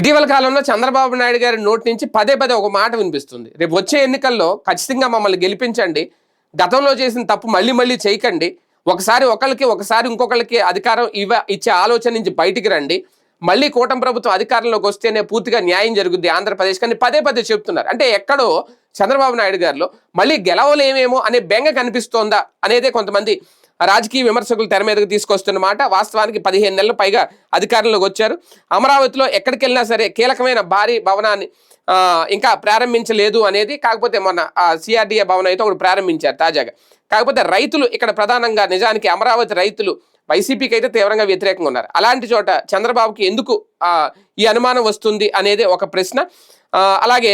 ఇటీవల కాలంలో చంద్రబాబు నాయుడు గారి నోటి నుంచి పదే పదే ఒక మాట వినిపిస్తుంది. రేపు వచ్చే ఎన్నికల్లో ఖచ్చితంగా మమ్మల్ని గెలిపించండి. గతంలో చేసిన తప్పు మళ్ళీ మళ్ళీ చేయకండి. ఒకసారి ఒకరికి ఒకసారి ఇంకొకరికి అధికారం ఇవ ఇచ్చే ఆలోచన నుంచి బయటికి రండి. మళ్ళీ కూటమి ప్రభుత్వం అధికారంలోకి వస్తేనే పూర్తిగా న్యాయం జరుగుద్ది ఆంధ్రప్రదేశ్ కానీ పదే పదే చెప్తున్నారు. అంటే ఎక్కడో చంద్రబాబు నాయుడు గారిలో మళ్ళీ గెలవలేమేమో అనే బెంగ కనిపిస్తోందా అనేదే కొంతమంది రాజకీయ విమర్శకులు తెర మీదకి తీసుకొస్తున్నమాట వాస్తవానికి పదిహేను నెలలు పైగా అధికారంలోకి వచ్చారు. అమరావతిలో ఎక్కడికి వెళ్ళినా సరే కీలకమైన భారీ భవనాన్ని ఇంకా ప్రారంభించలేదు అనేది కాకపోతే మొన్న సిఆర్డీఏ భవనం అయితే ఒకటి ప్రారంభించారు తాజాగా. కాకపోతే రైతులు ఇక్కడ ప్రధానంగా నిజానికి అమరావతి రైతులు వైసీపీకి అయితే తీవ్రంగా వ్యతిరేకంగా ఉన్నారు. అలాంటి చోట చంద్రబాబుకి ఎందుకు ఈ అనుమానం వస్తుంది అనేది ఒక ప్రశ్న. అలాగే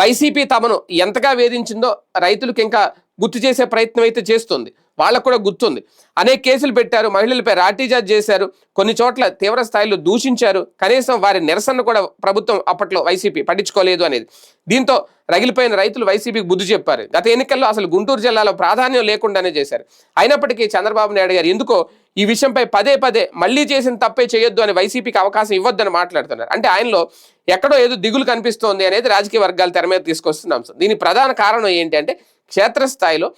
వైసీపీ తమను ఎంతగా వేధించిందో రైతులకు ఇంకా గుర్తు చేసే ప్రయత్నం అయితే చేస్తుంది. వాళ్ళకు కూడా గుర్తుంది. అనేక కేసులు పెట్టారు మహిళలపై రాటీజాజ్ చేశారు కొన్ని చోట్ల తీవ్ర స్థాయిలో దూషించారు. కనీసం వారి నిరసన కూడా ప్రభుత్వం అప్పట్లో వైసీపీ పట్టించుకోలేదు అనేది. దీంతో రగిలిపోయిన రైతులు వైసీపీకి బుద్ధి చెప్పారు. గత ఎన్నికల్లో అసలు గుంటూరు జిల్లాలో ప్రాధాన్యం లేకుండానే చేశారు. అయినప్పటికీ చంద్రబాబు నాయుడు గారు ఎందుకో ఈ విషయంపై పదే పదే మళ్ళీ చేసిన తప్పే చేయొద్దు అని వైసీపీకి అవకాశం ఇవ్వద్దని మాట్లాడుతున్నారు. అంటే ఆయనలో ఎక్కడో ఏదో దిగులు కనిపిస్తోంది అనేది రాజకీయ వర్గాలు తెర మీద తీసుకొస్తున్న. అంశం దీని ప్రధాన కారణం ఏంటి అంటే క్షేత్రస్థాయిలో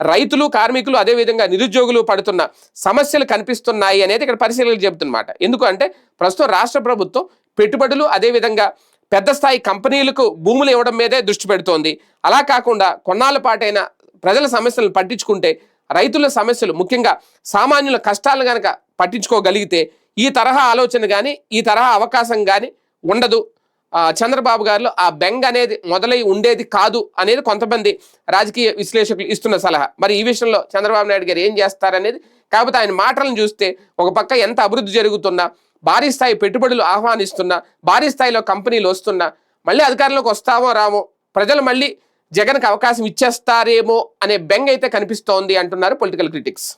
రైతులు కార్మికులు అదేవిధంగా నిరుద్యోగులు పడుతున్న సమస్యలు కనిపిస్తున్నాయి అనేది ఇక్కడ పరిశీలనలు చెబుతున్నమాట. ఎందుకు అంటే ప్రస్తుతం రాష్ట్ర ప్రభుత్వం పెట్టుబడులు అదేవిధంగా పెద్ద స్థాయి కంపెనీలకు భూములు ఇవ్వడం మీదే దృష్టి పెడుతోంది. అలా కాకుండా కొన్నాళ్ళ పాటైన ప్రజల సమస్యలను పట్టించుకుంటే రైతుల సమస్యలు ముఖ్యంగా సామాన్యుల కష్టాలను కనుక పట్టించుకోగలిగితే ఈ తరహా ఆలోచన కానీ ఈ తరహా అవకాశం కానీ ఉండదు. చంద్రబాబు గారిలో ఆ బెంగ్ అనేది మొదలై ఉండేది కాదు అనేది కొంతమంది రాజకీయ విశ్లేషకులు ఇస్తున్న సలహా. మరి ఈ విషయంలో చంద్రబాబు నాయుడు గారు ఏం చేస్తారనేది కాకపోతే ఆయన మాటలను చూస్తే ఒక పక్క ఎంత అభివృద్ధి జరుగుతున్నా భారీ స్థాయి పెట్టుబడులు ఆహ్వానిస్తున్నా భారీ స్థాయిలో కంపెనీలు వస్తున్నా మళ్ళీ అధికారంలోకి వస్తామో రామో ప్రజలు మళ్ళీ జగన్కి అవకాశం ఇచ్చేస్తారేమో అనే బెంగ్ అయితే కనిపిస్తోంది అంటున్నారు పొలిటికల్ క్రిటిక్స్.